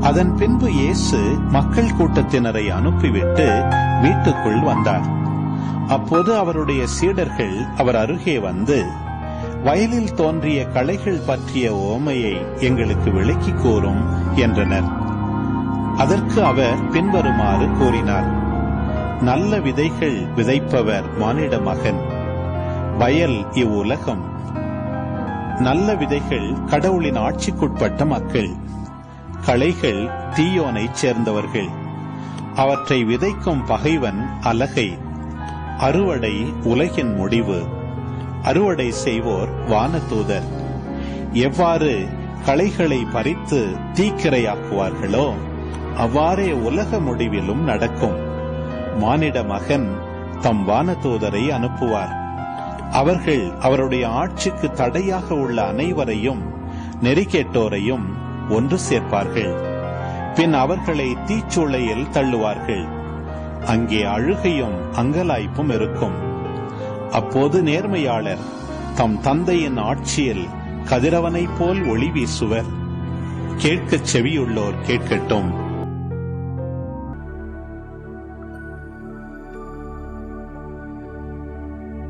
அதன் பின்பு இயேசு மக்கள் கூட்டத்தினரை அனுப்பிவிட்டு வீட்டுக்குள் வந்தார். அப்போது அவருடைய சீடர்கள் அவர் அருகே வந்து வயலில் தோன்றிய களைகள் பற்றிய ஓமையை எங்களுக்கு விளக்கி கூறும் என்றனர். அதற்கு அவர் பின்வருமாறு கூறினார் நல்ல விதைகள் விதைப்பவர் மானிட மகன். வயல் இவ்வுலகம். நல்ல விதைகள் கடவுளின் ஆட்சிக்குட்பட்ட மக்கள். களைகள் தீயோனைச் சேர்ந்தவர்கள். அவற்றை விதைக்கும் பகைவன் அலகை. அறுவடை உலகின் முடிவு. அறுவடை செய்வோர் வானதூதர். எவ்வாறு களைகளை பறித்து தீக்கிரையாக்குவார்களோ அவ்வாறே உலக முடிவிலும் நடக்கும். மானிட மகன் தம் வானதூதரை அனுப்புவார். அவர்கள் அவருடைய ஆட்சிக்கு தடையாக உள்ள அனைவரையும் நெறிகேட்டோரையும் ஒன்று சேர்ப்பார்கள். பின் அவர்களை தீச்சூளையில் தள்ளுவார்கள். அங்கே அழுகையும் அங்கலாய்ப்பும் இருக்கும். அப்போது நேர்மையாளர் தம் தந்தையின் ஆட்சியில் கதிரவனைப் போல் ஒளி வீசுவர். கேட்கச் செவியுள்ளோர் கேட்கட்டும்.